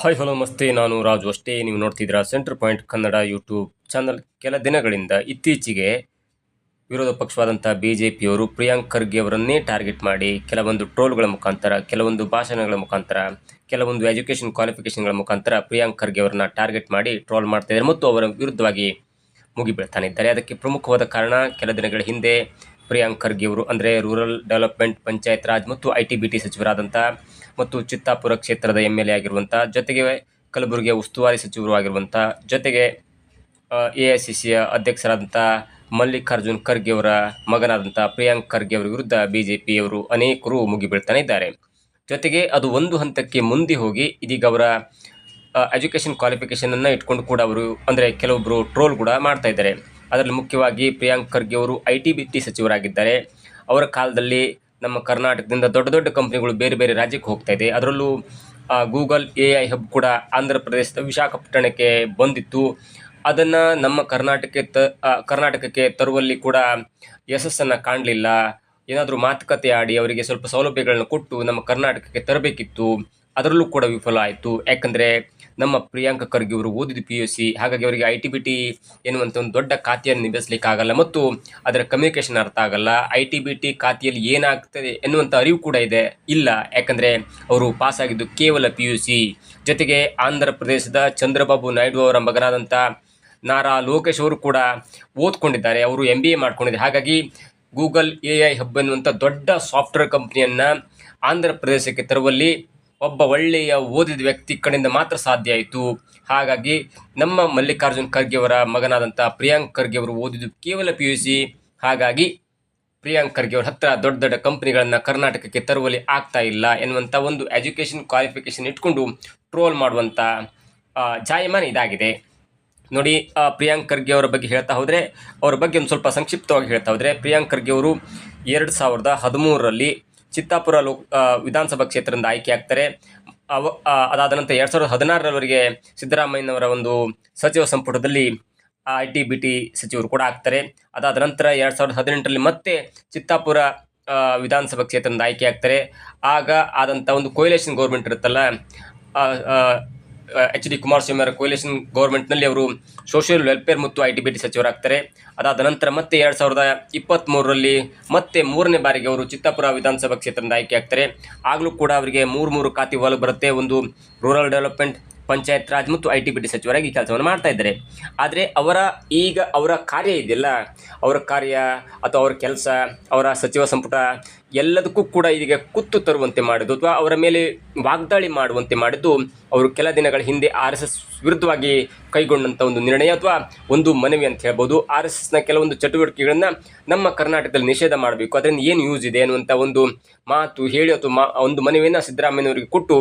Hi hello ನಮಸ್ತೆ. ನಾನು ರಾಜು ಅಷ್ಟೇ. ನೀವು ನೋಡ್ತಿದ್ದೀರಾ centre point Kannada YouTube channel ಕೆಲ ದಿನಗಳಿಂದ ಇತ್ತೀಚೆಗೆ ವಿರೋಧ ಪಕ್ಷವಾದಂಥ ಬಿ ಜೆ ಪಿಯವರು ಪ್ರಿಯಾಂಕ್ ಖರ್ಗೆ ಅವರನ್ನೇ ಟಾರ್ಗೆಟ್ ಮಾಡಿ ಕೆಲವೊಂದು ಟ್ರೋಲ್ಗಳ ಮುಖಾಂತರ, ಕೆಲವೊಂದು ಭಾಷಣಗಳ ಮುಖಾಂತರ, ಕೆಲವೊಂದು ಎಜುಕೇಷನ್ ಕ್ವಾಲಿಫಿಕೇಷನ್ಗಳ ಮುಖಾಂತರ ಪ್ರಿಯಾಂಕ್ ಖರ್ಗೆ ಅವರನ್ನ ಟಾರ್ಗೆಟ್ ಮಾಡಿ ಟ್ರೋಲ್ ಮಾಡ್ತಾ ಇದ್ದಾರೆ ಮತ್ತು ಅವರ ವಿರುದ್ಧವಾಗಿ ಮುಗಿಬೀಳ್ತಾನೆ ಇದ್ದಾರೆ. ಅದಕ್ಕೆ ಪ್ರಮುಖವಾದ ಕಾರಣ, ಕೆಲ ದಿನಗಳ ಹಿಂದೆ ಪ್ರಿಯಾಂಕ್ ಖರ್ಗೆ ಅವರು ಅಂದರೆ ರೂರಲ್ ಡೆವಲಪ್ಮೆಂಟ್ ಪಂಚಾಯತ್ ರಾಜ್ ಮತ್ತು ಐ ಟಿ ಬಿ ಟಿ ಸಚಿವರಾದಂಥ ಮತ್ತು ಚಿತ್ತಾಪುರ ಕ್ಷೇತ್ರದ ಎಂ ಎಲ್ ಎ ಆಗಿರುವಂಥ ಜೊತೆಗೆ ಕಲಬುರಗಿಯ ಉಸ್ತುವಾರಿ ಸಚಿವರು ಆಗಿರುವಂಥ ಜೊತೆಗೆ ಎ ಐ ಸಿ ಸಿಯ ಅಧ್ಯಕ್ಷರಾದಂಥ ಮಲ್ಲಿಕಾರ್ಜುನ್ ಖರ್ಗೆ ಅವರ ಮಗನಾದಂಥ ಪ್ರಿಯಾಂಕ್ ಖರ್ಗೆ ಅವರ ವಿರುದ್ಧ ಬಿ ಜೆ ಪಿಯವರು ಅನೇಕರು ಮುಗಿಬೀಳ್ತಾನೆ ಇದ್ದಾರೆ. ಜೊತೆಗೆ ಅದು ಒಂದು ಹಂತಕ್ಕೆ ಮುಂದೆ ಹೋಗಿ ಇದೀಗ ಅವರ ಎಜುಕೇಷನ್ ಕ್ವಾಲಿಫಿಕೇಷನನ್ನು ಇಟ್ಕೊಂಡು ಕೂಡ ಅವರು, ಅಂದರೆ ಕೆಲವೊಬ್ಬರು ಟ್ರೋಲ್ ಕೂಡ ಮಾಡ್ತಾ ಇದ್ದಾರೆ. ಅದರಲ್ಲಿ ಮುಖ್ಯವಾಗಿ ಪ್ರಿಯಾಂಕ್ ಖರ್ಗೆ ಅವರು ಐ ಟಿ ಬಿ ಟಿ ಸಚಿವರಾಗಿದ್ದಾರೆ. ಅವರ ಕಾಲದಲ್ಲಿ ನಮ್ಮ ಕರ್ನಾಟಕದಿಂದ ದೊಡ್ಡ ದೊಡ್ಡ ಕಂಪ್ನಿಗಳು ಬೇರೆ ಬೇರೆ ರಾಜ್ಯಕ್ಕೆ ಹೋಗ್ತಾ ಇದೆ. ಅದರಲ್ಲೂ ಗೂಗಲ್ ಎ ಐ ಹಬ್ ಕೂಡ ಆಂಧ್ರ ಪ್ರದೇಶದ ವಿಶಾಖಪಟ್ಟಣಕ್ಕೆ ಬಂದಿತ್ತು. ಅದನ್ನು ನಮ್ಮ ಕರ್ನಾಟಕಕ್ಕೆ ತ ಕರ್ನಾಟಕಕ್ಕೆ ತರುವಲ್ಲಿ ಕೂಡ ಯಶಸ್ಸನ್ನು ಕಾಣಲಿಲ್ಲ. ಏನಾದರೂ ಮಾತುಕತೆ ಆಡಿ ಅವರಿಗೆ ಸ್ವಲ್ಪ ಸೌಲಭ್ಯಗಳನ್ನು ಕೊಟ್ಟು ನಮ್ಮ ಕರ್ನಾಟಕಕ್ಕೆ ತರಬೇಕಿತ್ತು. ಅದರಲ್ಲೂ ಕೂಡ ವಿಫಲ ಆಯಿತು. ಯಾಕಂದರೆ ನಮ್ಮ ಪ್ರಿಯಾಂಕ ಖರ್ಗೆ ಅವರು ಓದಿದ ಪಿ ಯು ಸಿ ಹಾಗಾಗಿ ಅವರಿಗೆ ಐ ಟಿ ಬಿ ಟಿ ಎನ್ನುವಂಥ ಒಂದು ದೊಡ್ಡ ಖಾತೆಯನ್ನು ನಿಭಾಯಿಸಲಿಕ್ಕಾಗಲ್ಲ ಮತ್ತು ಅದರ ಕಮ್ಯುನಿಕೇಷನ್ ಅರ್ಥ ಆಗಲ್ಲ. ಐ ಟಿ ಬಿ ಟಿ ಖಾತೆಯಲ್ಲಿ ಏನಾಗ್ತದೆ ಎನ್ನುವಂಥ ಅರಿವು ಕೂಡ ಇದೆ. ಇಲ್ಲ, ಯಾಕಂದರೆ ಅವರು ಪಾಸಾಗಿದ್ದು ಕೇವಲ ಪಿ ಯು ಸಿ ಜೊತೆಗೆ ಆಂಧ್ರ ಪ್ರದೇಶದ ಚಂದ್ರಬಾಬು ನಾಯ್ಡು ಅವರ ಮಗನಾದಂಥ ನಾರಾ ಲೋಕೇಶ್ ಅವರು ಕೂಡ ಓದ್ಕೊಂಡಿದ್ದಾರೆ. ಅವರು ಎಂ ಬಿ ಎ ಮಾಡ್ಕೊಂಡಿದ್ದಾರೆ. ಹಾಗಾಗಿ ಗೂಗಲ್ ಎ ಐ ಹಬ್ ಎನ್ನುವಂಥ ದೊಡ್ಡ ಸಾಫ್ಟ್ವೇರ್ ಕಂಪ್ನಿಯನ್ನು ಆಂಧ್ರ ಪ್ರದೇಶಕ್ಕೆ ತರುವಲ್ಲಿ ಒಬ್ಬ ಒಳ್ಳೆಯ ಓದಿದ ವ್ಯಕ್ತಿ ಕಡೆಯಿಂದ ಮಾತ್ರ ಸಾಧ್ಯ ಆಯಿತು. ಹಾಗಾಗಿ ನಮ್ಮ ಮಲ್ಲಿಕಾರ್ಜುನ್ ಖರ್ಗೆ ಅವರ ಮಗನಾದಂಥ ಪ್ರಿಯಾಂಕ್ ಖರ್ಗೆ ಅವರು ಓದಿದ್ದು ಕೇವಲ ಪಿ ಯು ಸಿ ಹಾಗಾಗಿ ಪ್ರಿಯಾಂಕ್ ಖರ್ಗೆ ಅವ್ರ ಹತ್ರ ದೊಡ್ಡ ದೊಡ್ಡ ಕಂಪ್ನಿಗಳನ್ನು ಕರ್ನಾಟಕಕ್ಕೆ ತರುವಲ್ಲಿ ಆಗ್ತಾ ಇಲ್ಲ ಎನ್ನುವಂಥ ಒಂದು ಎಜುಕೇಷನ್ ಕ್ವಾಲಿಫಿಕೇಷನ್ ಇಟ್ಕೊಂಡು ಟ್ರೋಲ್ ಮಾಡುವಂಥ ಜಾಯಮಾನ ಇದಾಗಿದೆ. ನೋಡಿ ಪ್ರಿಯಾಂಕ್ ಖರ್ಗೆ ಅವರ ಬಗ್ಗೆ ಹೇಳ್ತಾ ಹೋದರೆ, ಅವರ ಬಗ್ಗೆ ಒಂದು ಸ್ವಲ್ಪ ಸಂಕ್ಷಿಪ್ತವಾಗಿ ಹೇಳ್ತಾ ಹೋದರೆ, ಪ್ರಿಯಾಂಕ್ ಖರ್ಗೆ ಅವರು ಎರಡು ಸಾವಿರದ ಹದಿಮೂರರಲ್ಲಿ ಚಿತ್ತಾಪುರ ಲೋಕ್ ವಿಧಾನಸಭಾ ಕ್ಷೇತ್ರದಿಂದ ಆಯ್ಕೆ ಆಗ್ತಾರೆ ಅವ ಅದಾದ ನಂತರ ಎರಡು ಸಾವಿರದ ಹದಿನಾರರವರೆಗೆ ಸಿದ್ದರಾಮಯ್ಯನವರ ಒಂದು ಸಚಿವ ಸಂಪುಟದಲ್ಲಿ ಐ ಟಿ ಬಿ ಟಿ ಸಚಿವರು ಕೂಡ ಆಗ್ತಾರೆ. ಅದಾದ ನಂತರ ಎರಡು ಸಾವಿರದ ಹದಿನೆಂಟರಲ್ಲಿ ಮತ್ತೆ ಚಿತ್ತಾಪುರ ವಿಧಾನಸಭಾ ಕ್ಷೇತ್ರದಿಂದ ಆಯ್ಕೆ ಆಗ್ತಾರೆ ಆಗ ಆದಂಥ ಒಂದು ಕೊಯ್ಲೇಷನ್ ಗೌರ್ಮೆಂಟ್ ಇರುತ್ತಲ್ಲ ಎಚ್ ಡಿ ಕುಮಾರಸ್ವಾಮಿ ಅವರ ಕೊಯ್ಲೇಷನ್ ಗೌರ್ಮೆಂಟ್ನಲ್ಲಿ ಅವರು ಸೋಷಿಯಲ್ ವೆಲ್ಫೇರ್ ಮತ್ತು ಐ ಟಿ ಬಿ ಟಿ ಸಚಿವರಾಗ್ತಾರೆ. ಅದಾದ ನಂತರ ಮತ್ತೆ ಎರಡು ಸಾವಿರದ ಇಪ್ಪತ್ತ್ಮೂರರಲ್ಲಿ ಮತ್ತೆ ಮೂರನೇ ಬಾರಿಗೆ ಅವರು ಚಿತ್ತಾಪುರ ವಿಧಾನಸಭಾ ಕ್ಷೇತ್ರದಿಂದ ಆಯ್ಕೆ ಆಗ್ತಾರೆ. ಆಗಲೂ ಕೂಡ ಅವರಿಗೆ ಮೂರು ಮೂರು ಖಾತೆ ಹೊಲ ಬರುತ್ತೆ. ಒಂದು ರೂರಲ್ ಡೆವಲಪ್ಮೆಂಟ್ ಪಂಚಾಯತ್ ರಾಜ್ ಮತ್ತು ಐ ಟಿ ಬಿ ಟಿ ಸಚಿವರಾಗಿ ಕೆಲಸವನ್ನು ಮಾಡ್ತಾ ಇದ್ದಾರೆ. ಆದರೆ ಅವರ ಈಗ ಅವರ ಕಾರ್ಯ ಇದೆಯಲ್ಲ? ಅವರ ಕಾರ್ಯ ಅಥವಾ ಅವರ ಕೆಲಸ, ಅವರ ಸಚಿವ ಸಂಪುಟ ಎಲ್ಲದಕ್ಕೂ ಕೂಡ ಇದೀಗ ಕುತ್ತು ತರುವಂತೆ ಮಾಡಿದ್ದು ಅಥವಾ ಅವರ ಮೇಲೆ ವಾಗ್ದಾಳಿ ಮಾಡುವಂತೆ ಮಾಡಿದ್ದು ಅವರು ಕೆಲ ದಿನಗಳ ಹಿಂದೆ ಆರ್ ಎಸ್ ಎಸ್ ವಿರುದ್ಧವಾಗಿ ಕೈಗೊಂಡಂಥ ಒಂದು ನಿರ್ಣಯ ಅಥವಾ ಒಂದು ಮನವಿ ಅಂತ ಹೇಳ್ಬೋದು. ಆರ್ ಎಸ್ ಎಸ್ನ ಕೆಲವೊಂದು ಚಟುವಟಿಕೆಗಳನ್ನು ನಮ್ಮ ಕರ್ನಾಟಕದಲ್ಲಿ ನಿಷೇಧ ಮಾಡಬೇಕು. ಅದರಿಂದ ಏನು ಯೂಸ್ ಇದೆ ಅನ್ನುವಂಥ ಒಂದು ಮಾತು ಹೇಳಿ ಅಥವಾ ಮಾ ಒಂದು ಮನವಿಯನ್ನು ಸಿದ್ದರಾಮಯ್ಯನವರಿಗೆ ಕೊಟ್ಟು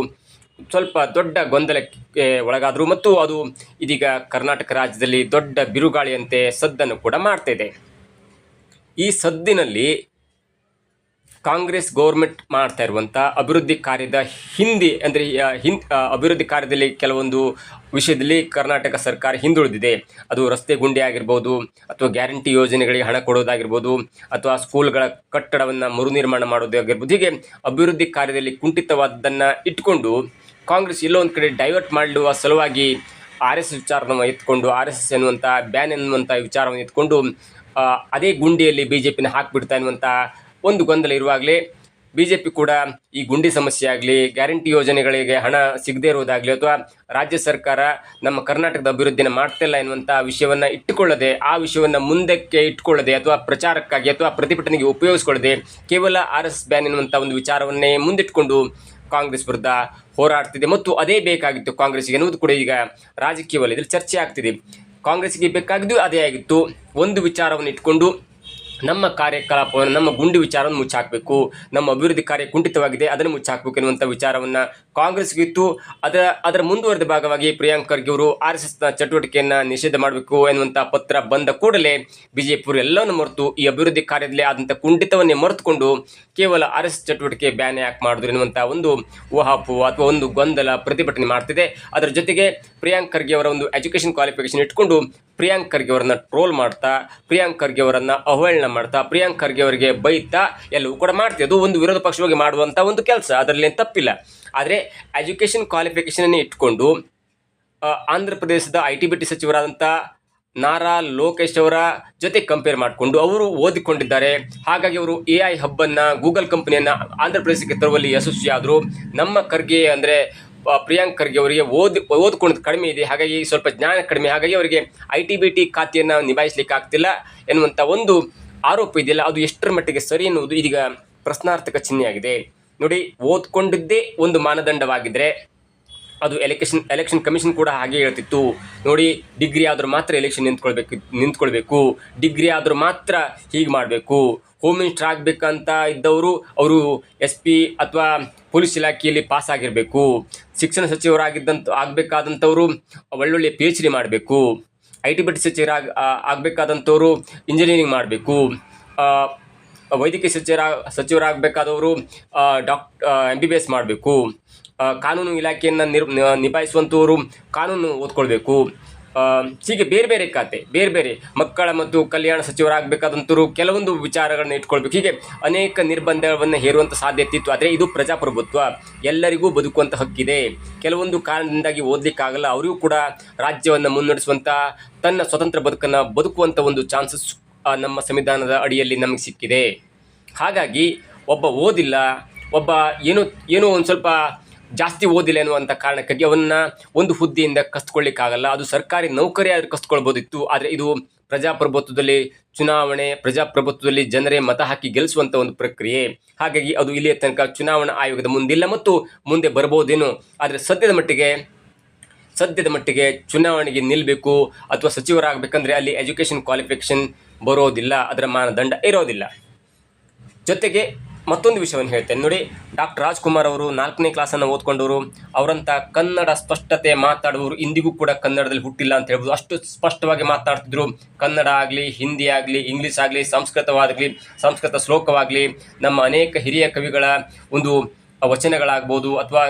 ಸ್ವಲ್ಪ ದೊಡ್ಡ ಗೊಂದಲಕ್ಕೆ ಒಳಗಾದರು ಮತ್ತು ಅದು ಇದೀಗ ಕರ್ನಾಟಕ ರಾಜ್ಯದಲ್ಲಿ ದೊಡ್ಡ ಬಿರುಗಾಳಿಯಂತೆ ಸದ್ದನ್ನು ಕೂಡ ಮಾಡ್ತಾ ಈ ಸದ್ದಿನಲ್ಲಿ ಕಾಂಗ್ರೆಸ್ ಗೌರ್ಮೆಂಟ್ ಮಾಡ್ತಾ ಇರುವಂಥ ಅಭಿವೃದ್ಧಿ ಕಾರ್ಯದ ಹಿಂದೆ, ಅಂದರೆ ಹಿಂದ್ ಅಭಿವೃದ್ಧಿ ಕಾರ್ಯದಲ್ಲಿ ಕೆಲವೊಂದು ವಿಷಯದಲ್ಲಿ ಕರ್ನಾಟಕ ಸರ್ಕಾರ ಹಿಂದುಳಿದಿದೆ. ಅದು ರಸ್ತೆ ಗುಂಡಿ ಆಗಿರ್ಬೋದು, ಅಥವಾ ಗ್ಯಾರಂಟಿ ಯೋಜನೆಗಳಿಗೆ ಹಣ ಕೊಡೋದಾಗಿರ್ಬೋದು, ಅಥವಾ ಸ್ಕೂಲ್ಗಳ ಕಟ್ಟಡವನ್ನು ಮರು ನಿರ್ಮಾಣ ಮಾಡೋದಾಗಿರ್ಬೋದು. ಹೀಗೆ ಅಭಿವೃದ್ಧಿ ಕಾರ್ಯದಲ್ಲಿ ಕುಂಠಿತವಾದ್ದನ್ನು ಇಟ್ಕೊಂಡು ಕಾಂಗ್ರೆಸ್ ಎಲ್ಲೋ ಒಂದು ಕಡೆ ಡೈವರ್ಟ್ ಮಾಡುವ ಸಲುವಾಗಿ ಆರ್ ಎಸ್ ವಿಚಾರವನ್ನು ಎತ್ಕೊಂಡು, ಆರ್ ಎಸ್ ಎಸ್ ಎನ್ನುವಂಥ ಬ್ಯಾನ್ ಎನ್ನುವಂಥ ವಿಚಾರವನ್ನು ಎತ್ಕೊಂಡು ಅದೇ ಗುಂಡಿಯಲ್ಲಿ ಬಿ ಜೆ ಪಿನ ಹಾಕಿಬಿಡ್ತಾ ಎನ್ನುವಂಥ ಒಂದು ಗೊಂದಲ ಇರುವಾಗಲೇ ಬಿ ಜೆ ಪಿ ಕೂಡ ಈ ಗುಂಡಿ ಸಮಸ್ಯೆ ಆಗಲಿ, ಗ್ಯಾರಂಟಿ ಯೋಜನೆಗಳಿಗೆ ಹಣ ಸಿಗದೇ ಇರುವುದಾಗಲಿ ಅಥವಾ ರಾಜ್ಯ ಸರ್ಕಾರ ನಮ್ಮ ಕರ್ನಾಟಕದ ಅಭಿವೃದ್ಧಿನ ಮಾಡ್ತಿಲ್ಲ ಎನ್ನುವಂಥ ವಿಷಯವನ್ನು ಇಟ್ಟುಕೊಳ್ಳದೆ, ಆ ವಿಷಯವನ್ನು ಮುಂದಕ್ಕೆ ಇಟ್ಟುಕೊಳ್ಳದೆ ಅಥವಾ ಪ್ರಚಾರಕ್ಕಾಗಿ ಅಥವಾ ಪ್ರತಿಭಟನೆಗೆ ಉಪಯೋಗಿಸ್ಕೊಳ್ಳದೆ ಕೇವಲ ಆರ್ ಎಸ್ ಬ್ಯಾನ್ ಎನ್ನುವಂಥ ಒಂದು ವಿಚಾರವನ್ನೇ ಮುಂದಿಟ್ಟುಕೊಂಡು ಕಾಂಗ್ರೆಸ್ ವಿರುದ್ಧ ಹೋರಾಡ್ತಿದೆ. ಮತ್ತು ಅದೇ ಬೇಕಾಗಿತ್ತು ಕಾಂಗ್ರೆಸ್ಗೆ ಎನ್ನುವುದು ಕೂಡ ಈಗ ರಾಜಕೀಯ ವಲಯದಲ್ಲಿ ಚರ್ಚೆ ಆಗ್ತಿದೆ. ಕಾಂಗ್ರೆಸ್ಗೆ ಬೇಕಾಗಿದ್ದು ಅದೇ ಆಗಿತ್ತು. ಒಂದು ವಿಚಾರವನ್ನು ಇಟ್ಕೊಂಡು ನಮ್ಮ ಕಾರ್ಯಕಲಾಪವನ್ನು, ನಮ್ಮ ಗುಂಡಿ ವಿಚಾರವನ್ನು ಮುಚ್ಚಾಕಬೇಕು, ನಮ್ಮ ಅಭಿವೃದ್ಧಿ ಕಾರ್ಯ ಕುಂಠಿತವಾಗಿದೆ, ಅದನ್ನು ಮುಚ್ಚಾಕಬೇಕು ಎನ್ನುವಂಥ ವಿಚಾರವನ್ನು ಕಾಂಗ್ರೆಸ್ಗಿತ್ತು ಅದರ ಅದರ ಮುಂದುವರೆದ ಭಾಗವಾಗಿ ಪ್ರಿಯಾಂಕ್ ಖರ್ಗೆ ಅವರು ಆರ್ ಎಸ್ ಎಸ್ನ ಚಟುವಟಿಕೆಯನ್ನು ನಿಷೇಧ ಮಾಡಬೇಕು ಎನ್ನುವಂಥ ಪತ್ರ ಬಂದ ಕೂಡಲೇ ಜೆ ಎಲ್ಲವನ್ನು ಮರೆತು ಈ ಅಭಿವೃದ್ಧಿ ಕಾರ್ಯದಲ್ಲಿ ಆದಂಥ ಕುಂಠಿತವನ್ನೇ ಮರೆತುಕೊಂಡು ಕೇವಲ ಆರ್ ಎಸ್ ಚಟುವಟಿಕೆ ಬ್ಯಾನ್ ಯಾಕೆ ಮಾಡಿದ್ರು ಎನ್ನುವಂಥ ಒಂದು ಊಹಾಪು ಅಥವಾ ಒಂದು ಗೊಂದಲ ಪ್ರತಿಭಟನೆ ಮಾಡ್ತಿದೆ. ಅದರ ಜೊತೆಗೆ ಪ್ರಿಯಾಂಕ್ ಖರ್ಗೆ ಅವರ ಒಂದು ಎಜುಕೇಷನ್ ಕ್ವಾಲಿಫಿಕೇಶನ್ ಇಟ್ಕೊಂಡು ಪ್ರಿಯಾಂಕ್ ಖರ್ಗೆ ಅವರನ್ನ ಟ್ರೋಲ್ ಮಾಡ್ತಾ ಪ್ರಿಯಾಂಕ್ ಖರ್ಗೆ ಅವರನ್ನ ಅವಹೇಳನ ಮಾಡ್ತಾ ಪ್ರಿಯಾಂಕ್ ಖರ್ಗೆ ಅವರಿಗೆ ಬೈತಾ, ಎಲ್ಲವೂ ಕೂಡ ಮಾಡ್ತೀವಿ ಅದು ಒಂದು ವಿರೋಧ ಪಕ್ಷವಾಗಿ ಮಾಡುವಂಥ ಒಂದು ಕೆಲಸ. ಅದರಲ್ಲಿ ತಪ್ಪಿಲ್ಲ. ಆದರೆ ಎಜುಕೇಷನ್ ಕ್ವಾಲಿಫಿಕೇಷನನ್ನು ಇಟ್ಕೊಂಡು ಆಂಧ್ರ ಪ್ರದೇಶದ ಐ ಟಿ ಬಿ ಟಿ ಸಚಿವರಾದಂಥ ನಾರಾ ಲೋಕೇಶ್ ಅವರ ಜೊತೆ ಕಂಪೇರ್ ಮಾಡಿಕೊಂಡು ಅವರು ಓದಿಕೊಂಡಿದ್ದಾರೆ. ಹಾಗಾಗಿ ಅವರು ಎ ಐ ಹಬ್ಬನ್ನು ಗೂಗಲ್ ಕಂಪ್ನಿಯನ್ನು ಆಂಧ್ರ ಪ್ರದೇಶಕ್ಕೆ ತರುವಲ್ಲಿ ಯಶಸ್ವಿಯಾದರು. ನಮ್ಮ ಖರ್ಗೆ ಅಂದರೆ ಪ್ರಿಯಾಂಕ್ ಖರ್ಗೆ ಅವರಿಗೆ ಓದಿ, ಓದ್ಕೊಂಡು ಕಡಿಮೆ ಇದೆ. ಹಾಗಾಗಿ ಸ್ವಲ್ಪ ಜ್ಞಾನ ಕಡಿಮೆ. ಹಾಗಾಗಿ ಅವರಿಗೆ ಐ ಟಿ ಬಿ ಟಿ ಖಾತೆಯನ್ನು ನಿಭಾಯಿಸಲಿಕ್ಕೆ ಆಗ್ತಿಲ್ಲ ಎನ್ನುವಂಥ ಒಂದು ಆರೋಪ ಇದೆಯಲ್ಲ, ಅದು ಎಷ್ಟರ ಮಟ್ಟಿಗೆ ಸರಿ ಎನ್ನುವುದು ಇದೀಗ ಪ್ರಶ್ನಾರ್ಥಕ ಚಿಹ್ನೆಯಾಗಿದೆ. ನೋಡಿ, ಓದ್ಕೊಂಡಿದ್ದೇ ಒಂದು ಮಾನದಂಡವಾಗಿದ್ದರೆ ಅದು ಎಲೆಕ್ಷನ್ ಎಲೆಕ್ಷನ್ ಕಮಿಷನ್ ಕೂಡ ಹಾಗೆ ಹೇಳ್ತಿತ್ತು. ನೋಡಿ, ಡಿಗ್ರಿ ಆದರೂ ಮಾತ್ರ ಎಲೆಕ್ಷನ್ ನಿಂತ್ಕೊಳ್ಬೇಕು ನಿಂತ್ಕೊಳ್ಬೇಕು. ಡಿಗ್ರಿ ಆದರೂ ಮಾತ್ರ ಹೀಗೆ ಮಾಡಬೇಕು. ಹೋಮ್ ಮಿನಿಸ್ಟರ್ ಆಗಬೇಕಂತ ಇದ್ದವರು ಅವರು ಎಸ್ ಪಿ ಅಥವಾ ಪೊಲೀಸ್ ಇಲಾಖೆಯಲ್ಲಿ ಪಾಸ್ ಆಗಿರಬೇಕು. ಶಿಕ್ಷಣ ಸಚಿವರಾಗಿದ್ದಂಥ ಆಗಬೇಕಾದಂಥವರು ಒಳ್ಳೊಳ್ಳೆ ಪಿ ಎಚ್ ಡಿ ಮಾಡಬೇಕು. ಐ ಟಿ ಬಿ ಸಚಿವರಾಗ ಆಗಬೇಕಾದಂಥವರು ಇಂಜಿನಿಯರಿಂಗ್ ಮಾಡಬೇಕು. ವೈದ್ಯಕೀಯ ಸಚಿವರ, ಸಚಿವರಾಗಬೇಕಾದವರು doc M B B S ಮಾಡಬೇಕು. ಕಾನೂನು ಇಲಾಖೆಯನ್ನು ನಿರ್ ನಿಭಾಯಿಸುವಂಥವರು ಕಾನೂನು ಓದ್ಕೊಳ್ಬೇಕು. ಹೀಗೆ ಬೇರೆ ಬೇರೆ ಖಾತೆ ಬೇರೆ ಬೇರೆ ಮಕ್ಕಳ ಮತ್ತು ಕಲ್ಯಾಣ ಸಚಿವರಾಗಬೇಕಾದಂಥವ್ರು ಕೆಲವೊಂದು ವಿಚಾರಗಳನ್ನ ಇಟ್ಕೊಳ್ಬೇಕು. ಹೀಗೆ ಅನೇಕ ನಿರ್ಬಂಧಗಳನ್ನು ಹೇರುವಂಥ ಸಾಧ್ಯತೆ ಇತ್ತು. ಆದರೆ ಇದು ಪ್ರಜಾಪ್ರಭುತ್ವ. ಎಲ್ಲರಿಗೂ ಬದುಕುವಂಥ ಹಕ್ಕಿದೆ. ಕೆಲವೊಂದು ಕಾರಣದಿಂದಾಗಿ ಓದಲಿಕ್ಕಾಗಲ್ಲ. ಅವರಿಗೂ ಕೂಡ ರಾಜ್ಯವನ್ನು ಮುನ್ನಡೆಸುವಂಥ ತನ್ನ ಸ್ವತಂತ್ರ ಬದುಕನ್ನು ಬದುಕುವಂಥ ಒಂದು ಚಾನ್ಸಸ್ ನಮ್ಮ ಸಂವಿಧಾನದ ಅಡಿಯಲ್ಲಿ ನಮಗೆ ಸಿಕ್ಕಿದೆ. ಹಾಗಾಗಿ ಒಬ್ಬ ಓದಿಲ್ಲ, ಒಬ್ಬ ಏನೋ ಏನೋ ಒಂದು ಸ್ವಲ್ಪ ಜಾಸ್ತಿ ಓದಿಲ್ಲ ಎನ್ನುವಂಥ ಕಾರಣಕ್ಕಾಗಿ ಅವನ್ನ ಒಂದು ಹುದ್ದೆಯಿಂದ ಕಸ್ಕೊಳ್ಳಿಕ್ಕಾಗಲ್ಲ ಅದು ಸರ್ಕಾರಿ ನೌಕರಿ ಆದರೂ ಕಸ್ಕೊಳ್ಬೋದಿತ್ತು ಆದರೆ ಇದು ಪ್ರಜಾಪ್ರಭುತ್ವದಲ್ಲಿ ಚುನಾವಣೆ, ಪ್ರಜಾಪ್ರಭುತ್ವದಲ್ಲಿ ಜನರೇ ಮತ ಹಾಕಿ ಗೆಲ್ಲಿಸುವಂಥ ಒಂದು ಪ್ರಕ್ರಿಯೆ. ಹಾಗಾಗಿ ಅದು ಇಲ್ಲಿಯ ತನಕ ಚುನಾವಣಾ ಆಯೋಗದ ಮುಂದಿಲ್ಲ ಮತ್ತು ಮುಂದೆ ಬರ್ಬೋದೇನೋ ಆದರೆ ಸದ್ಯದ ಮಟ್ಟಿಗೆ ಸದ್ಯದ ಮಟ್ಟಿಗೆ ಚುನಾವಣೆಗೆ ನಿಲ್ಲಬೇಕು ಅಥವಾ ಸಚಿವರಾಗಬೇಕಂದ್ರೆ ಅಲ್ಲಿ ಎಜುಕೇಷನ್ ಕ್ವಾಲಿಫಿಕೇಷನ್ ಬರೋದಿಲ್ಲ. ಅದರ ಮಾನದಂಡ ಇರೋದಿಲ್ಲ. ಜೊತೆಗೆ ಮತ್ತೊಂದು ವಿಷಯವನ್ನು ಹೇಳ್ತೇನೆ. ನೋಡಿ, ಡಾಕ್ಟರ್ ರಾಜ್ಕುಮಾರ್ ಅವರು ನಾಲ್ಕನೇ ಕ್ಲಾಸನ್ನು ಓದ್ಕೊಂಡವರು. ಅವರಂಥ ಕನ್ನಡ ಸ್ಪಷ್ಟತೆ ಮಾತಾಡುವವರು ಇಂದಿಗೂ ಕೂಡ ಕನ್ನಡದಲ್ಲಿ ಹುಟ್ಟಿಲ್ಲ ಅಂತ ಹೇಳ್ಬೋದು. ಅಷ್ಟು ಸ್ಪಷ್ಟವಾಗಿ ಮಾತಾಡ್ತಿದ್ರು. ಕನ್ನಡ ಆಗಲಿ, ಹಿಂದಿ ಆಗಲಿ, ಇಂಗ್ಲೀಷ್ ಆಗಲಿ, ಸಂಸ್ಕೃತವಾಗಲಿ, ಸಂಸ್ಕೃತ ಶ್ಲೋಕವಾಗಲಿ, ನಮ್ಮ ಅನೇಕ ಹಿರಿಯ ಕವಿಗಳ ಒಂದು ವಚನಗಳಾಗ್ಬೋದು ಅಥವಾ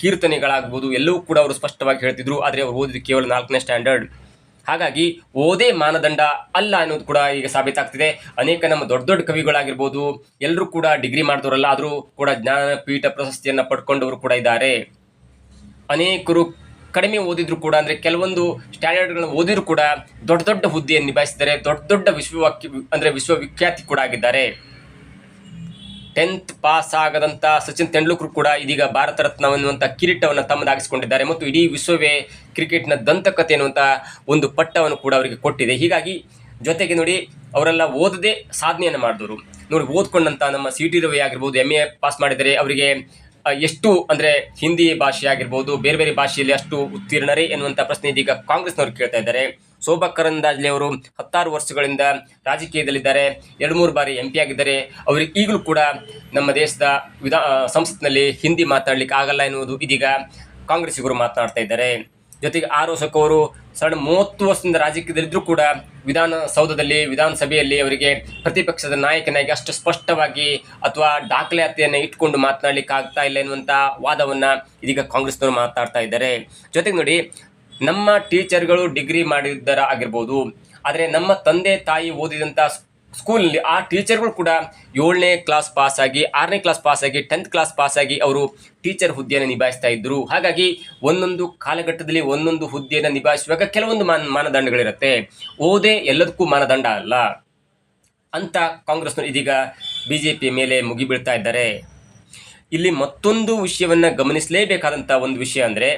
ಕೀರ್ತನೆಗಳಾಗ್ಬೋದು, ಎಲ್ಲವೂ ಕೂಡ ಅವರು ಸ್ಪಷ್ಟವಾಗಿ ಹೇಳ್ತಿದ್ರು. ಆದರೆ ಅವರು ಓದಿದ್ದು ಕೇವಲ ನಾಲ್ಕನೇ ಸ್ಟ್ಯಾಂಡರ್ಡ್ ಹಾಗಾಗಿ ಓದೇ ಮಾನದಂಡ ಅಲ್ಲ ಅನ್ನೋದು ಕೂಡ ಈಗ ಸಾಬೀತಾಗ್ತಿದೆ. ಅನೇಕ ನಮ್ಮ ದೊಡ್ಡ ದೊಡ್ಡ ಕವಿಗಳಾಗಿರ್ಬೋದು ಎಲ್ಲರೂ ಕೂಡ ಡಿಗ್ರಿ ಮಾಡಿದವರಲ್ಲ ಆದರೂ ಕೂಡ ಜ್ಞಾನಪೀಠ ಪ್ರಶಸ್ತಿಯನ್ನು ಪಡ್ಕೊಂಡವರು ಕೂಡ ಇದ್ದಾರೆ. ಅನೇಕರು ಕಡಿಮೆ ಓದಿದ್ರು ಕೂಡ, ಅಂದರೆ ಕೆಲವೊಂದು ಸ್ಟ್ಯಾಂಡರ್ಡ್ಗಳನ್ನು ಓದಿದ್ರು ಕೂಡ ದೊಡ್ಡ ದೊಡ್ಡ ಹುದ್ದೆಯನ್ನು ನಿಭಾಯಿಸಿದ್ದಾರೆ, ದೊಡ್ಡ ದೊಡ್ಡ ವಿಶ್ವವಾಕ್ಯ ಅಂದರೆ ವಿಶ್ವವಿಖ್ಯಾತಿ ಕೂಡ ಆಗಿದ್ದಾರೆ. ಟೆಂತ್ ಪಾಸ್ ಆಗದಂಥ ಸಚಿನ್ ತೆಂಡೂಲ್ಕರ್ ಕೂಡ ಇದೀಗ ಭಾರತ ರತ್ನ ಅನ್ನುವಂಥ ಕಿರೀಟವನ್ನು ತಮ್ಮದಾಗಿಸಿಕೊಂಡಿದ್ದಾರೆ ಮತ್ತು ಇಡೀ ವಿಶ್ವವೇ ಕ್ರಿಕೆಟ್ನ ದಂತಕತೆ ಅನ್ನುವಂಥ ಒಂದು ಪಟ್ಟವನ್ನು ಕೂಡ ಅವರಿಗೆ ಕೊಟ್ಟಿದೆ. ಹೀಗಾಗಿ ಜೊತೆಗೆ ನೋಡಿ, ಅವರೆಲ್ಲ ಓದದೆ ಸಾಧನೆಯನ್ನು ಮಾಡಿದವರು. ನೋಡಿ ಓದ್ಕೊಂಡಂಥ ನಮ್ಮ ಸಿ ಟಿ ರವಿ ಆಗಿರ್ಬೋದು ಎಂ ಎ ಪಾಸ್ ಮಾಡಿದರೆ ಅವರಿಗೆ ಎಷ್ಟು ಅಂದರೆ ಹಿಂದಿ ಭಾಷೆ ಆಗಿರ್ಬೋದು, ಬೇರೆ ಬೇರೆ ಭಾಷೆಯಲ್ಲಿ ಅಷ್ಟು ಉತ್ತೀರ್ಣರೇ ಎನ್ನುವಂಥ ಪ್ರಶ್ನೆ ಇದೀಗ ಕಾಂಗ್ರೆಸ್ನವರು ಕೇಳ್ತಾ ಇದ್ದಾರೆ. ಶೋಭಾ ಕರಂದಾಜ್ಲೆ ಅವರು ಹತ್ತಾರು ವರ್ಷಗಳಿಂದ ರಾಜಕೀಯದಲ್ಲಿದ್ದಾರೆ. ಎರಡು ಮೂರು ಬಾರಿ ಎಂ ಪಿ ಆಗಿದ್ದಾರೆ. ಅವರಿಗೆ ಈಗಲೂ ಕೂಡ ನಮ್ಮ ದೇಶದ ವಿಧಾ ಸಂಸತ್ನಲ್ಲಿ ಹಿಂದಿ ಮಾತಾಡ್ಲಿಕ್ಕೆ ಆಗಲ್ಲ ಎನ್ನುವುದು ಇದೀಗ ಕಾಂಗ್ರೆಸ್ಸಿಗರು ಮಾತನಾಡ್ತಾ ಇದ್ದಾರೆ. ಜೊತೆಗೆ ಆರ್ ಅವರು ಸಣ್ಣ ಮೂವತ್ತು ವರ್ಷದಿಂದ ರಾಜಕೀಯದಲ್ಲಿದ್ದರೂ ಕೂಡ ವಿಧಾನಸೌಧದಲ್ಲಿ, ವಿಧಾನಸಭೆಯಲ್ಲಿ ಅವರಿಗೆ ಪ್ರತಿಪಕ್ಷದ ನಾಯಕನಾಗಿ ಅಷ್ಟು ಸ್ಪಷ್ಟವಾಗಿ ಅಥವಾ ದಾಖಲಾತಿಯನ್ನು ಇಟ್ಕೊಂಡು ಮಾತನಾಡಲಿಕ್ಕೆ ಆಗ್ತಾ ಇಲ್ಲ ಎನ್ನುವಂಥ ವಾದವನ್ನು ಇದೀಗ ಕಾಂಗ್ರೆಸ್ನವರು ಮಾತಾಡ್ತಾ ಇದ್ದಾರೆ. ಜೊತೆಗೆ ನೋಡಿ, ನಮ್ಮ ಟೀಚರ್ಗಳು ಡಿಗ್ರಿ ಮಾಡಿದ್ದರ ಆಗಿರ್ಬೋದು, ಆದರೆ ನಮ್ಮ ತಂದೆ ತಾಯಿ ಓದಿದಂಥ ಸ್ಕೂಲಲ್ಲಿ ಆ ಟೀಚರ್ಗಳು ಕೂಡ ಏಳನೇ ಕ್ಲಾಸ್ ಪಾಸಾಗಿ, ಆರನೇ ಕ್ಲಾಸ್ ಪಾಸಾಗಿ ಟೆಂತ್ ಕ್ಲಾಸ್ ಪಾಸಾಗಿ ಅವರು ಟೀಚರ್ ಹುದ್ದೆಯನ್ನು ನಿಭಾಯಿಸ್ತಾ ಇದ್ದರು ಹಾಗಾಗಿ ಒಂದೊಂದು ಕಾಲಘಟ್ಟದಲ್ಲಿ ಒಂದೊಂದು ಹುದ್ದೆಯನ್ನು ನಿಭಾಯಿಸುವಾಗ ಕೆಲವೊಂದು ಮಾನ, ಮಾನದಂಡಗಳಿರುತ್ತೆ. ಓದೇ ಎಲ್ಲದಕ್ಕೂ ಮಾನದಂಡ ಅಲ್ಲ. ಅಂತ ಕಾಂಗ್ರೆಸ್ನ ಇದೀಗ ಬಿ ಜೆ ಪಿ ಮೇಲೆ ಮುಗಿಬೀಳ್ತಾ ಇದ್ದಾರೆ. ಇಲ್ಲಿ ಮತ್ತೊಂದು ವಿಷಯವನ್ನು ಗಮನಿಸಲೇಬೇಕಾದಂಥ ಒಂದು ವಿಷಯ ಅಂದರೆ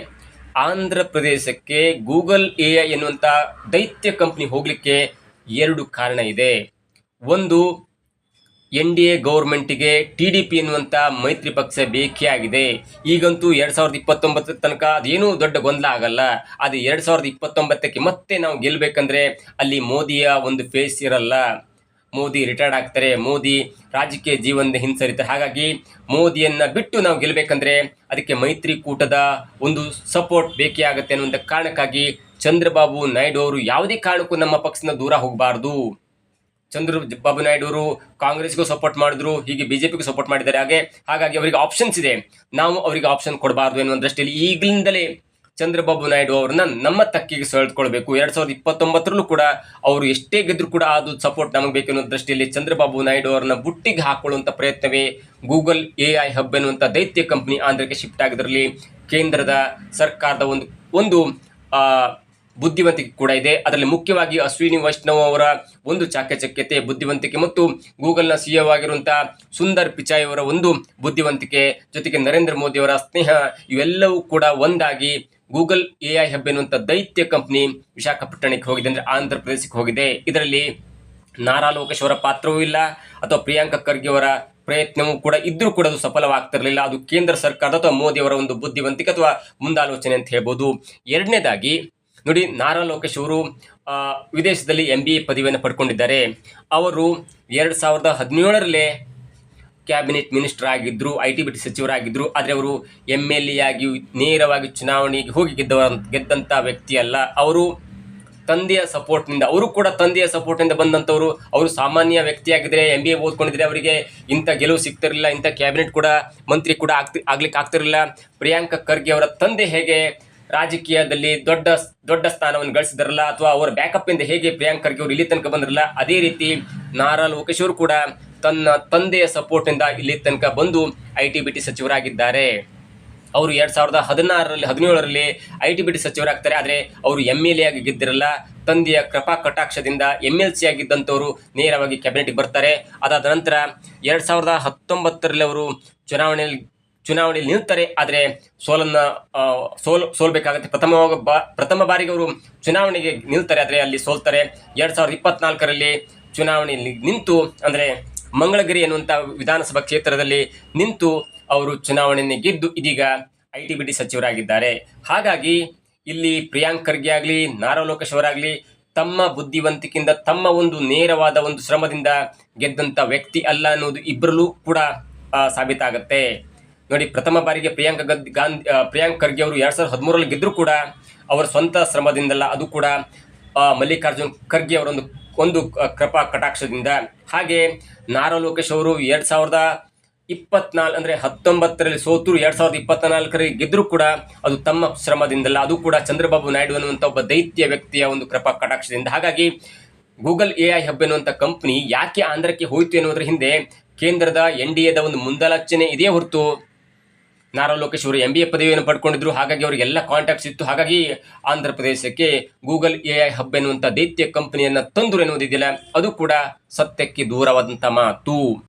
ಆಂಧ್ರ ಪ್ರದೇಶಕ್ಕೆ ಗೂಗಲ್ ಎ ಐ ಎನ್ನುವಂಥ ದೈತ್ಯ ಕಂಪ್ನಿ ಹೋಗಲಿಕ್ಕೆ ಎರಡು ಕಾರಣ ಇದೆ. ಒಂದು ಎನ್ ಡಿ ಎ ಗೌರ್ಮೆಂಟಿಗೆ ಟಿ ಡಿ ಪಿ ಎನ್ನುವಂಥ ಮೈತ್ರಿ ಪಕ್ಷ ಬೇಕೇ ಆಗಿದೆ ಈಗಂತೂ ಎರಡು ಸಾವಿರದ ಇಪ್ಪತ್ತೊಂಬತ್ತರ ತನಕ ಅದೇನೂ ದೊಡ್ಡ ಗೊಂದಲ ಆಗಲ್ಲ. ಅದು ಎರಡು ಸಾವಿರದ ಇಪ್ಪತ್ತೊಂಬತ್ತಕ್ಕೆ ಮತ್ತೆ ನಾವು ಗೆಲ್ಲಬೇಕಂದ್ರೆ ಅಲ್ಲಿ ಮೋದಿಯ ಒಂದು ಫೇಸ್ ಇರಲ್ಲ. ಮೋದಿ ರಿಟೈರ್ಡ್ ಆಗ್ತಾರೆ. ಮೋದಿ ರಾಜಕೀಯ ಜೀವನದ ಹಿಂಸರಿತ. ಹಾಗಾಗಿ ಮೋದಿಯನ್ನು ಬಿಟ್ಟು ನಾವು ಗೆಲ್ಲಬೇಕಂದ್ರೆ ಅದಕ್ಕೆ ಮೈತ್ರಿಕೂಟದ ಒಂದು ಸಪೋರ್ಟ್ ಬೇಕೇ ಆಗುತ್ತೆ ಅನ್ನುವಂಥ ಕಾರಣಕ್ಕಾಗಿ ಚಂದ್ರಬಾಬು ನಾಯ್ಡು ಅವರು ಯಾವುದೇ ಕಾರಣಕ್ಕೂ ನಮ್ಮ ಪಕ್ಷನ ದೂರ ಹೋಗಬಾರ್ದು. ಚಂದ್ರಬಾಬು ನಾಯ್ಡು ಅವರು ಕಾಂಗ್ರೆಸ್ಗೂ ಸಪೋರ್ಟ್ ಮಾಡಿದ್ರು, ಹೀಗೆ ಬಿಜೆಪಿಗೂ ಸಪೋರ್ಟ್ ಮಾಡಿದ್ದಾರೆ. ಹಾಗೆ, ಹಾಗಾಗಿ ಅವರಿಗೆ ಆಪ್ಷನ್ಸ್ ಇದೆ. ನಾವು ಅವರಿಗೆ ಆಪ್ಷನ್ ಕೊಡಬಾರ್ದು ಎನ್ನುವ ದೃಷ್ಟಿಯಲ್ಲಿ ಈಗಲಿಂದಲೇ ಚಂದ್ರಬಾಬು ನಾಯ್ಡು ಅವ್ರನ್ನ ನಮ್ಮ ತಕ್ಕಿಗೆ ಸೆಳೆದುಕೊಳ್ಬೇಕು. ಎರಡ್ ಸಾವಿರದ ಇಪ್ಪತ್ತೊಂಬತ್ತರಲ್ಲೂ ಕೂಡ ಅವರು ಎಷ್ಟೇ ಗೆದ್ರು ಕೂಡ ಅದು ಸಪೋರ್ಟ್ ನಮಗೆ ಬೇಕು ಅನ್ನೋ ದೃಷ್ಟಿಯಲ್ಲಿ ಚಂದ್ರಬಾಬು ನಾಯ್ಡು ಅವರನ್ನ ಬುಟ್ಟಿಗೆ ಹಾಕೊಳ್ಳುವಂತ ಪ್ರಯತ್ನವೇ ಗೂಗಲ್ ಎ ಐ ಹಬ್ ಎನ್ನುವಂತ ದೈತ್ಯ ಕಂಪನಿ ಆಂಧ್ರಕ್ಕೆ ಶಿಫ್ಟ್ ಆಗಿದ್ರಲ್ಲಿ ಕೇಂದ್ರದ ಸರ್ಕಾರದ ಒಂದು ಒಂದು ಬುದ್ಧಿವಂತಿಕೆ ಕೂಡ ಇದೆ. ಅದರಲ್ಲಿ ಮುಖ್ಯವಾಗಿ ಅಶ್ವಿನಿ ವೈಷ್ಣವ್ ಅವರ ಒಂದು ಚಾಕಚಕ್ಯತೆ ಬುದ್ಧಿವಂತಿಕೆ ಮತ್ತು ಗೂಗಲ್ನ ಸಿಇಒ ಆಗಿರುವಂತಹ ಸುಂದರ್ ಪಿಚಾಯ್ ಅವರ ಒಂದು ಬುದ್ಧಿವಂತಿಕೆ, ಜೊತೆಗೆ ನರೇಂದ್ರ ಮೋದಿ ಅವರ ಸ್ನೇಹ, ಇವೆಲ್ಲವೂ ಕೂಡ ಒಂದಾಗಿ ಗೂಗಲ್ ಎ ಐ ಹಬ್ ಎನ್ನುವಂಥ ದೈತ್ಯ ಕಂಪ್ನಿ ವಿಶಾಖಪಟ್ಟಣಕ್ಕೆ ಹೋಗಿದೆ ಅಂದ್ರೆ ಆಂಧ್ರ ಪ್ರದೇಶಕ್ಕೆ ಹೋಗಿದೆ. ಇದರಲ್ಲಿ ನಾರಾ ಲೋಕೇಶ್ ಅವರ ಪಾತ್ರವೂ ಇಲ್ಲ, ಅಥವಾ ಪ್ರಿಯಾಂಕಾ ಖರ್ಗೆ ಅವರ ಪ್ರಯತ್ನವೂ ಕೂಡ ಇದ್ರೂ ಕೂಡ ಅದು ಸಫಲವಾಗ್ತಿರಲಿಲ್ಲ. ಅದು ಕೇಂದ್ರ ಸರ್ಕಾರದ ಅಥವಾ ಮೋದಿ ಅವರ ಒಂದು ಬುದ್ಧಿವಂತಿಕೆ ಅಥವಾ ಮುಂದಾಲೋಚನೆ ಅಂತ ಹೇಳ್ಬೋದು. ಎರಡನೇದಾಗಿ ನೋಡಿ, ನಾರಾ ಲೋಕೇಶ್ ಅವರು ವಿದೇಶದಲ್ಲಿ ಎಂ ಬಿ ಎ ಪದವಿಯನ್ನು ಪಡ್ಕೊಂಡಿದ್ದಾರೆ. ಅವರು ಎರಡು ಸಾವಿರದ ಹದಿನೇಳರಲ್ಲೇ ಕ್ಯಾಬಿನೆಟ್ ಮಿನಿಸ್ಟರ್ ಆಗಿದ್ದರು ಐ ಟಿ ಬಿ ಟಿ ಸಚಿವರಾಗಿದ್ದರು ಆದರೆ ಅವರು ಎಂ ಎಲ್ ಎ ಆಗಿ, ನೇರವಾಗಿ ಚುನಾವಣೆಗೆ ಹೋಗಿ ಗೆದ್ದವ ಗೆದ್ದಂಥ ವ್ಯಕ್ತಿಯಲ್ಲ. ಅವರು ತಂದೆಯ ಸಪೋರ್ಟ್ನಿಂದ ಅವರು ಕೂಡ ತಂದೆಯ ಸಪೋರ್ಟ್ನಿಂದ ಬಂದಂಥವರು. ಅವರು ಸಾಮಾನ್ಯ ವ್ಯಕ್ತಿಯಾಗಿದ್ದರೆ ಎಂ ಬಿ ಎ ಓದ್ಕೊಂಡಿದ್ರೆ ಅವರಿಗೆ ಇಂಥ ಗೆಲುವು ಸಿಗ್ತಿರಲಿಲ್ಲ, ಇಂಥ ಕ್ಯಾಬಿನೆಟ್ ಕೂಡ, ಮಂತ್ರಿ ಕೂಡ ಆಗ್ತಿ ಆಗ್ಲಿಕ್ಕೆ ಆಗ್ತಿರಲಿಲ್ಲ ಪ್ರಿಯಾಂಕ ಖರ್ಗೆ ಅವರ ತಂದೆ ಹೇಗೆ ರಾಜಕೀಯದಲ್ಲಿ ದೊಡ್ಡ ದೊಡ್ಡ ಸ್ಥಾನವನ್ನು ಗಳಿಸಿದ್ರಲ್ಲ ಅಥವಾ ಅವರ ಬ್ಯಾಕಪ್ ಇಂದ ಹೇಗೆ ಪ್ರಿಯಾಂಕ್ ಖರ್ಗೆ ಅವರು ಇಲ್ಲಿ ತನಕ ಬಂದಿರಲ್ಲ, ಅದೇ ರೀತಿ ನಾರಾ ಲೋಕೇಶ್ ಕೂಡ ತನ್ನ ತಂದೆಯ ಸಪೋರ್ಟಿಂದ ಇಲ್ಲಿ ತನಕ ಬಂದು ಐ ಟಿ ಬಿ ಸಚಿವರಾಗಿದ್ದಾರೆ. ಅವರು ಎರಡ್ ಸಾವಿರದ ಹದಿನಾರರಲ್ಲಿ, ಹದಿನೇಳರಲ್ಲಿ ಐ ಟಿ ಬಿ ಸಚಿವರಾಗ್ತಾರೆ, ಆದರೆ ಅವರು ಎಂ ಎಲ್ ಎ ಆಗಿ ಗೆದ್ದಿರಲ್ಲ. ತಂದೆಯ ಕೃಪಾ ಕಟಾಕ್ಷದಿಂದ ಎಂ ಎಲ್ ಸಿ ಆಗಿದ್ದಂಥವರು ನೇರವಾಗಿ ಕ್ಯಾಬಿನೆಟ್ಗೆ ಬರ್ತಾರೆ. ಅದಾದ ನಂತರ ಎರಡು ಸಾವಿರದ ಹತ್ತೊಂಬತ್ತರಲ್ಲಿ ಅವರು ಚುನಾವಣೆಯಲ್ಲಿ ಚುನಾವಣೆಯಲ್ಲಿ ನಿಲ್ತಾರೆ ಆದರೆ ಸೋಲನ್ನ ಸೋಲ್, ಸೋಲ್ಬೇಕಾಗತ್ತೆ. ಪ್ರಥಮ ಪ್ರಥಮ ಬಾರಿಗೆ ಅವರು ಚುನಾವಣೆಗೆ ನಿಲ್ತಾರೆ. ಆದರೆ ಅಲ್ಲಿ ಸೋಲ್ತಾರೆ. ಎರಡು ಸಾವಿರದ ಇಪ್ಪತ್ನಾಲ್ಕರಲ್ಲಿ ಚುನಾವಣೆಯಲ್ಲಿ ನಿಂತು, ಅಂದರೆ ಮಂಗಳಗಿರಿ ಎನ್ನುವಂಥ ವಿಧಾನಸಭಾ ಕ್ಷೇತ್ರದಲ್ಲಿ ನಿಂತು ಅವರು ಚುನಾವಣೆಯನ್ನು ಗೆದ್ದು ಇದೀಗ ಐ ಟಿ ಬಿ ಟಿ ಸಚಿವರಾಗಿದ್ದಾರೆ. ಹಾಗಾಗಿ ಇಲ್ಲಿ ಪ್ರಿಯಾಂಕ್ ಖರ್ಗೆ ಆಗಲಿ, ನಾರಾ ಲೋಕೇಶ್ ಅವರಾಗಲಿ, ತಮ್ಮ ಬುದ್ಧಿವಂತಿಕೆಯಿಂದ, ತಮ್ಮ ಒಂದು ನೇರವಾದ ಒಂದು ಶ್ರಮದಿಂದ ಗೆದ್ದಂಥ ವ್ಯಕ್ತಿ ಅಲ್ಲ ಅನ್ನೋದು ಇಬ್ಬರಲ್ಲೂ ಕೂಡ ಸಾಬೀತಾಗತ್ತೆ. ನೋಡಿ, ಪ್ರಥಮ ಬಾರಿಗೆ ಪ್ರಿಯಾಂಕ ಗಾಂಧಿ ಪ್ರಿಯಾಂಕ ಖರ್ಗೆ ಅವರು ಎರಡು ಸಾವಿರದ ಹದಿಮೂರರಲ್ಲಿ ಗೆದ್ದರೂ ಕೂಡ ಅವರ ಸ್ವಂತ ಶ್ರಮದಿಂದಲ್ಲ, ಅದು ಕೂಡ ಮಲ್ಲಿಕಾರ್ಜುನ್ ಖರ್ಗೆ ಅವರೊಂದು, ಒಂದು ಒಂದು ಕೃಪಾ ಕಟಾಕ್ಷದಿಂದ. ಹಾಗೆ ನಾರಾ ಲೋಕೇಶ್ ಅವರು ಎರಡು ಸಾವಿರದ ಇಪ್ಪತ್ನಾಲ್, ಅಂದರೆ ಹತ್ತೊಂಬತ್ತರಲ್ಲಿ ಸೋತರು, ಎರಡು ಸಾವಿರದ ಇಪ್ಪತ್ನಾಲ್ಕರಲ್ಲಿ ಗೆದ್ದರೂ ಕೂಡ ಅದು ತಮ್ಮ ಶ್ರಮದಿಂದಲ್ಲ, ಅದು ಕೂಡ ಚಂದ್ರಬಾಬು ನಾಯ್ಡು ಅನ್ನುವಂಥ ಒಬ್ಬ ದೈತ್ಯ ವ್ಯಕ್ತಿಯ ಒಂದು ಕೃಪಾ ಕಟಾಕ್ಷದಿಂದ. ಹಾಗಾಗಿ ಗೂಗಲ್ ಎ ಐ ಹಬ್ ಎನ್ನುವಂಥ ಕಂಪ್ನಿ ಯಾಕೆ ಆಂಧ್ರಕ್ಕೆ ಹೋಯಿತು ಎನ್ನುವುದರ ಹಿಂದೆ ಕೇಂದ್ರದ ಎನ್ ಡಿ ಎದ ಒಂದು ಮುಂದಾಲೋಚನೆ ಇದೆಯೇ ಹೊರತು ನಾರಾ ಲೋಕೇಶ್ ಅವರು ಎಂ ಬಿ ಎ ಪದವಿಯನ್ನು ಪಡ್ಕೊಂಡಿದ್ರು. ಹಾಗಾಗಿ ಅವರಿಗೆಲ್ಲ ಕಾಂಟ್ಯಾಕ್ಟ್ಸ್ ಇತ್ತು. ಹಾಗಾಗಿ ಆಂಧ್ರ ಪ್ರದೇಶಕ್ಕೆ ಗೂಗಲ್ ಎ ಐ ಹಬ್ ಎನ್ನುವಂಥ ದೈತ್ಯ ಕಂಪನಿಯನ್ನ ತಂದರು ಎನ್ನುವುದಿದೆಯಲ್ಲ, ಅದು ಕೂಡ ಸತ್ಯಕ್ಕೆ ದೂರವಾದಂಥ ಮಾತು.